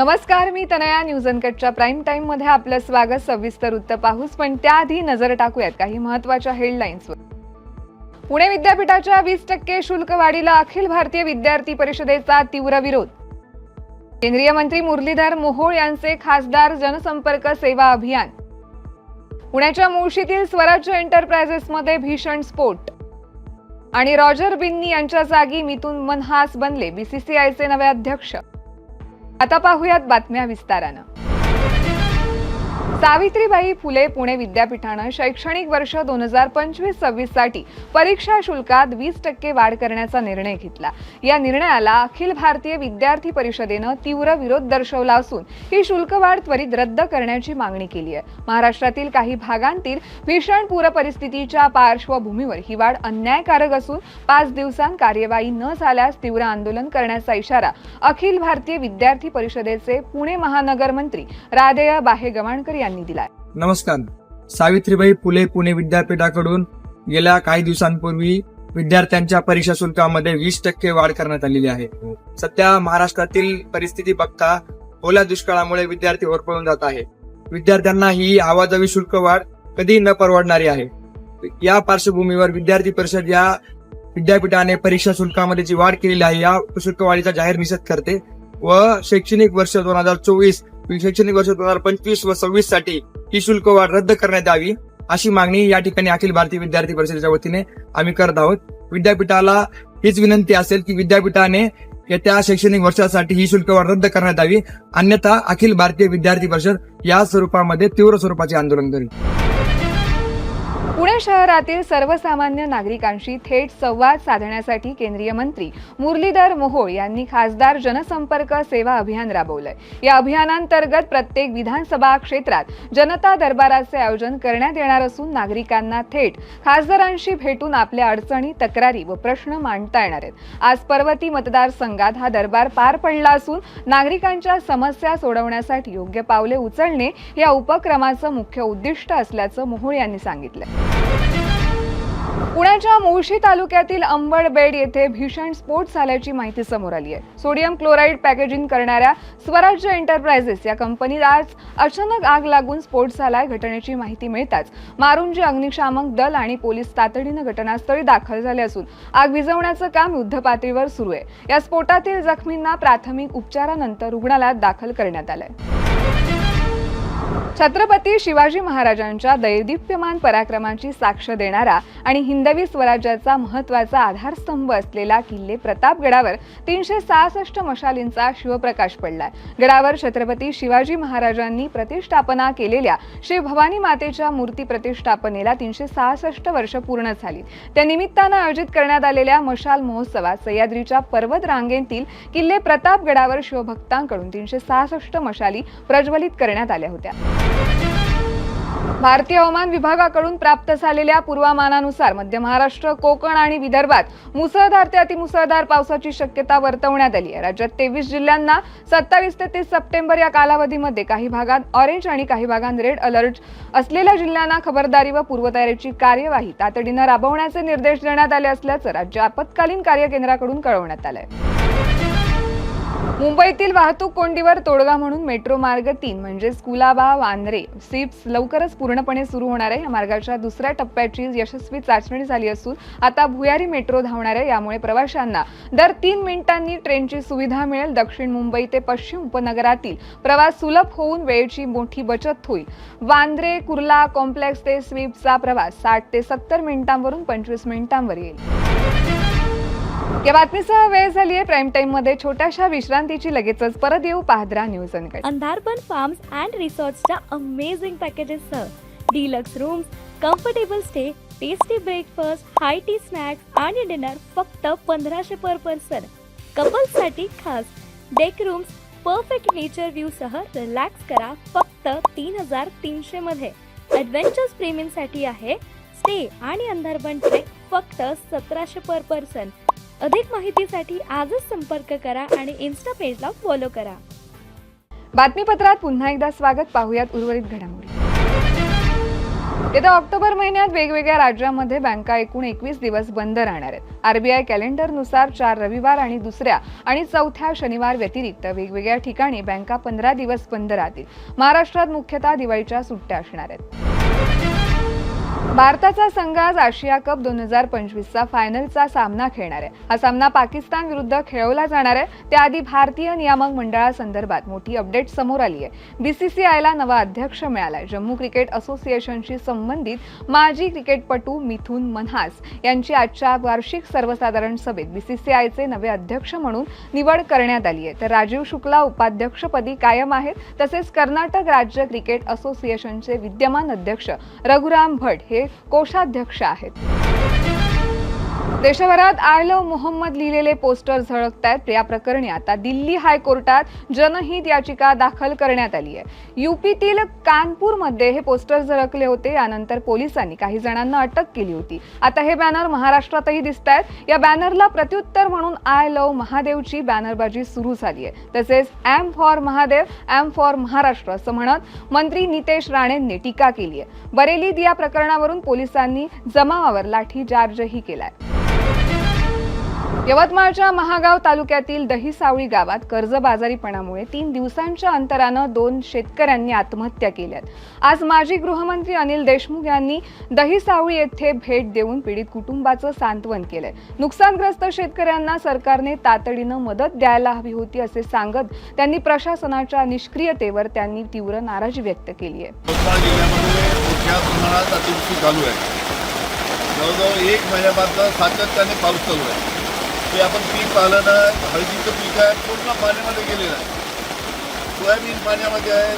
नमस्कार मी Tanaya news अनकटच्या prime टाइममध्ये आपलं स्वागत. सविस्तर वृत्त पाहूच पण त्याआधी नजर टाकूयात काही महत्त्वाच्या हेडलाईन्सवर पुणे विद्यापीठाच्या वीस टक्के शुल्क वाढीला अखिल भारतीय विद्यार्थी परिषदेचा तीव्र विरोध. केंद्रीय मंत्री मुरलीधर मोहोळ यांचे खासदार जनसंपर्क सेवा अभियान. पुण्याच्या मुळशीतील स्वराज्य एंटरप्राइजेसमध्ये भीषण स्फोट. आणि रॉजर बिन्नी यांच्या जागी मिथुन मनहास बनले बीसीसीआयचे नवे अध्यक्ष. आता पाहूयात बातम्या विस्तारानं. सावित्रीबाई फुले पुणे विद्यापीठानं शैक्षणिक वर्ष दोन हजार पंचवीस सव्वीससाठी परीक्षा शुल्कात वीस टक्के वाढ करण्याचा निर्णय घेतला. या निर्णयाला अखिल भारतीय विद्यार्थी परिषदेनं तीव्र विरोध दर्शवला असून ही शुल्क वाढ त्वरित रद्द करण्याची मागणी केली आहे. महाराष्ट्रातील काही भागांतील भीषण पूर परिस्थितीच्या पार्श्वभूमीवर ही वाढ अन्यायकारक असून पाच दिवसांत कार्यवाही न झाल्यास तीव्र आंदोलन करण्याचा इशारा अखिल भारतीय विद्यार्थी परिषदेचे पुणे महानगर मंत्री राधेय बाहेगवाणकर यांनी यांनी दिलाय. नमस्कार. सावित्रीबाई फुले पुणे विद्यापीठाकडून गेल्या काही दिवसांपूर्वी विद्यार्थ्यांच्या परीक्षा शुल्कामध्ये वीस टक्के वाढ करण्यात आलेली आहे. सध्या महाराष्ट्रातील परिस्थिती बघता ओल्या दुष्काळामुळे विद्यार्थी होरपळून जात आहे. विद्यार्थ्यांना ही आवाजावी शुल्क वाढ कधी न परवडणारी आहे. या पार्श्वभूमीवर विद्यार्थी परिषद या विद्यापीठाने परीक्षा शुल्कामध्ये जी वाढ केलेली आहे या शुल्क वाढीचा जाहीर निषेध करते व शैक्षणिक वर्ष दोन हजार चोवीस शैक्षणिक वर्ष दोन हजार पंचवीस व सव्वीससाठी ही शुल्क वाढ रद्द करण्यात यावी अशी मागणी या ठिकाणी अखिल भारतीय विद्यार्थी परिषदेच्या वतीने आम्ही करत आहोत. विद्यापीठाला हीच विनंती असेल की विद्यापीठाने येत्या शैक्षणिक वर्षासाठी ही शुल्क वाढ रद्द करण्यात यावी अन्यथा अखिल भारतीय विद्यार्थी परिषद या स्वरूपामध्ये तीव्र स्वरूपाचे आंदोलन करेल. पुणे शहरातील सर्वसामान्य नागरिकांशी थेट संवाद साधण्यासाठी केंद्रीय मंत्री मुरलीधर मोहोळ यांनी खासदार जनसंपर्क सेवा अभियान राबवलंय. या अभियानांतर्गत प्रत्येक विधानसभा क्षेत्रात जनता दरबाराचे आयोजन करण्यात येणार असून नागरिकांना थेट खासदारांशी भेटून आपल्या अडचणी तक्रारी व प्रश्न मांडता येणार आहेत. आज पर्वती मतदारसंघात हा दरबार पार पडला असून नागरिकांच्या समस्या सोडवण्यासाठी योग्य पावले उचलणे या उपक्रमाचं मुख्य उद्दिष्ट असल्याचं मोहोळ यांनी सांगितलं पुण्याच्या मुळशी तालुक्यातील अंबडबेड येथे भीषण स्फोट झाल्याची माहिती समोर आली आहे. सोडियम क्लोराईड पॅकेजिंग करणाऱ्या स्वराज्य एंटरप्राइजेस या कंपनीत आज अचानक आग लागून स्फोट झालाय घटनेची माहिती मिळताच. मारुंजी अग्निशामक दल आणि पोलीस तातडीनं घटनास्थळी दाखल झाले असून आग विझवण्याचं काम युद्धपातळीवर सुरू आहे. या स्फोटातील जखमींना प्राथमिक उपचारानंतर रुग्णालयात दाखल करण्यात आलंय. छत्रपती शिवाजी महाराजांच्या दैदिप्यमान पराक्रमाची साक्ष देणारा आणि हिंदवी स्वराज्याचा महत्त्वाचा आधारस्तंभ असलेला किल्ले प्रतापगडावर तीनशे सहासष्ट मशालींचा शिवप्रकाश पडलाय. गडावर छत्रपती शिवाजी महाराजांनी प्रतिष्ठापना केलेल्या श्री भवानी मातेच्या मूर्ती प्रतिष्ठापनेला तीनशे सहासष्ट वर्ष पूर्ण झाली. त्या निमित्तानं आयोजित करण्यात आलेल्या मशाल महोत्सवात सह्याद्रीच्या पर्वत रांगेतील किल्ले प्रतापगडावर शिवभक्तांकडून तीनशे सहासष्ट मशाली प्रज्वलित करण्यात आल्या होत्या. भारतीय हवामान विभागाकडून प्राप्त झालेल्या पूर्वामानानुसार मध्य महाराष्ट्र कोकण आणि विदर्भात मुसळधार ते अतिमुसळधार पावसाची शक्यता वर्तवण्यात आली आहे. राज्यात तेवीस जिल्ह्यांना सत्तावीस ते तीस सप्टेंबर या कालावधीमध्ये काही भागात ऑरेंज आणि काही भागात रेड अलर्ट असलेल्या जिल्ह्यांना खबरदारी व पूर्वतयारीची कार्यवाही तातडीनं राबवण्याचे निर्देश देण्यात आले असल्याचं राज्य आपत्कालीन कार्य केंद्राकडून कळवण्यात आलं आहे मुंबईतील वाहतूक कोंडीवर तोडगा म्हणून मेट्रो मार्ग तीन म्हणजेच कुलाबा वांद्रे. सिप्स लवकरच पूर्णपणे सुरू होणार आहे. या मार्गाच्या दुसऱ्या टप्प्याची यशस्वी चाचणी झाली असून आता भुयारी मेट्रो धावणार आहे. यामुळे प्रवाशांना दर तीन मिनिटांनी ट्रेनची सुविधा मिळेल. दक्षिण मुंबई ते पश्चिम उपनगरातील प्रवास सुलभ होऊन वेळेची मोठी बचत होईल. वांद्रे कुर्ला कॉम्प्लेक्स ते स्वीपचा प्रवास साठ ते सत्तर मिनिटांवरून पंचवीस मिनिटांवर येईल. या बातमीसह वेळ झाली आहे. प्राईम टाइममध्ये छोट्याशा विश्रांतीची लगेचच परत येऊ. पाहद्रा न्यूज अनकट अंधारपण फार्म्स अँड रिसॉर्ट्सच्या amazing पॅकेजेससह deluxe rooms comfortable stay tasty breakfast high tea snacks आणि डिनर फक्त पंधराशे पर पर्सन कपल्ससाठी खास. Deck rooms perfect nature view सह रिलॅक्स करा फक्त तीन हजार तीनशे मध्ये. ॲडव्हेंचर्स प्रेमींसाठी आहे. स्टे आणि अंधारबन ट्रेक फक्त सतराशे पर पर्सन अधिक माहितीसाठी आजच संपर्क करा आणि इन्स्टा पेजला फॉलो करा. बातमीपत्रात पुन्हा एकदा स्वागत. पाहूयात उर्वरित घडामोडी. येत्या ऑक्टोबर महिन्यात वेगवेगळ्या राज्यांमध्ये बँका एकूण एकवीस दिवस बंद राहणार आहेत. आरबीआय कॅलेंडरनुसार चार रविवार आणि दुसऱ्या आणि चौथ्या शनिवार व्यतिरिक्त वेगवेगळ्या ठिकाणी बँका पंधरा दिवस बंद राहतील. महाराष्ट्रात मुख्यतः दिवाळीच्या सुट्ट्या असणार आहेत. भारताचा संघ आज आशिया कप दोन हजार पंचवीसचा फायनलचा सामना खेळणार आहे. हा सामना पाकिस्तान विरुद्ध खेळवला जाणार आहे. त्याआधी भारतीय नियामक मंडळासंदर्भात मोठी अपडेट समोर आली आहे. बीसीसीआयला नवा अध्यक्ष मिळालाय. जम्मू क्रिकेट असोसिएशनशी संबंधित माजी क्रिकेटपटू मिथुन मनहास यांची आजच्या वार्षिक सर्वसाधारण सभेत बीसीसीआयचे नवे अध्यक्ष म्हणून निवड करण्यात आली आहे. तर राजीव शुक्ला उपाध्यक्षपदी कायम आहेत. तसेच कर्नाटक राज्य क्रिकेट असोसिएशनचे विद्यमान अध्यक्ष रघुराम भट हे कोषाध्यक्ष आहेत. देशभरात आय लव्ह मोहम्मद लिहिलेले पोस्टर झळकत आहेत या प्रकरणी आता दिल्ली हायकोर्टात जनहित याचिका दाखल करण्यात आली आहे. युपीतील कानपूरमध्ये हे पोस्टर झळकले होते. यानंतर पोलिसांनी काही जणांना अटक केली होती. आता हे बॅनर महाराष्ट्रातही दिसत आहेत या बॅनरला प्रत्युत्तर म्हणून आय लव्ह महादेवची बॅनरबाजी सुरू झाली आहे. तसेच M for Mahadev M for Maharashtra असं म्हणत मंत्री नितेश राणेंनी टीका केली आहे. बरेलीत या प्रकरणावरून पोलिसांनी जमावावर लाठीचार्जही केलाय. यवतमाळच्या महागाव तालुक्यातील दहिसावळी गावात कर्जबाजारीपणामुळे तीन दिवसांच्या अंतरानं दोन शेतकऱ्यांनी आत्महत्या केल्यात. आज माजी गृहमंत्री अनिल देशमुख यांनी दहिसावळी येथे भेट देऊन पीडित कुटुंबाचं सांत्वन केलंय. नुकसानग्रस्त शेतकऱ्यांना सरकारने तातडीनं मदत द्यायला हवी होती असे सांगत त्यांनी प्रशासनाच्या निष्क्रियतेवर त्यांनी तीव्र नाराजी व्यक्त केली आहे. जवळजवळ एक महिन्यापासून सातत्याने पाऊस चालू आहे. ते आपण पीक पाहिलं ना हळदीचं पीक आहे पूर्ण पाण्यामध्ये गेलेलं आहे. सोयाबीन पाण्यामध्ये आहे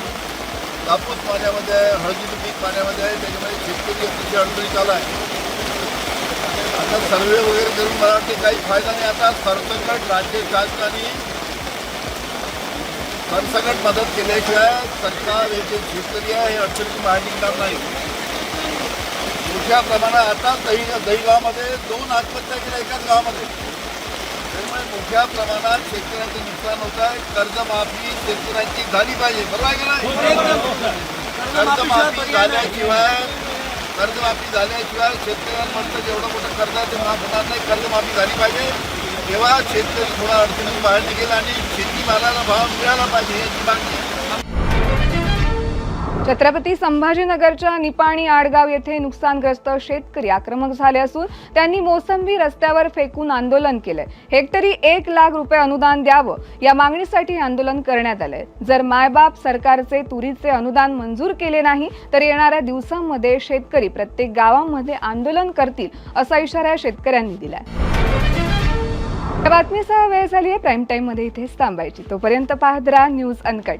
कापूस पाण्यामध्ये आहे हळदीचं पीक पाण्यामध्ये आहे त्याच्यामध्ये शेतकरी अतिशय अडचणी चालू आहे. आता सर्वे वगैरे करून मला वाटते काही फायदा नाही. आता सरसकट राज्य शासनाने सरसकट मदत केल्याशिवाय सरकार हे जे शेतकरी आहे हे अडचणीची माहिती घेणार नाही. मोठ्या प्रमाणात आता दही दहीगावामध्ये दोन आत्महत्या केल्या एकाच गावामध्ये. मोठ्या प्रमाणात शेतकऱ्यांचं नुकसान होत आहे. कर्जमाफी शेतकऱ्यांची झाली पाहिजे. बरोबर आहे का नाही? कर्जमाफी झाल्याशिवाय कर्जमाफी झाल्याशिवाय शेतकऱ्यांमधलं जेवढं मोठं कर्ज आहे ते माफ होणार नाही. कर्जमाफी झाली पाहिजे. तेव्हा शेतकरी थोडा अडचणीतून बाहेर निघेल आणि शेतीमालाला भाव मिळाला पाहिजे याची मागणी. छत्रपती संभाजीनगरच्या निपाणी आडगाव येथे नुकसानग्रस्त शेतकरी आक्रमक झाले असून त्यांनी मोसंबी रस्त्यावर फेकून आंदोलन केलंय. हेक्टरी एक लाख रुपये अनुदान द्यावं या मागणीसाठी आंदोलन करण्यात आलंय. जर मायबाप सरकारचे तुरीचे अनुदान मंजूर केले नाही तर येणाऱ्या दिवसांमध्ये शेतकरी प्रत्येक गावामध्ये आंदोलन करतील असा इशारा या शेतकऱ्यांनी दिलाय. या बातमीसह वेळ झाली आहे प्राईम टाईममध्ये इथेच थांबायची. तोपर्यंत पाहत राहा न्यूज अनकट.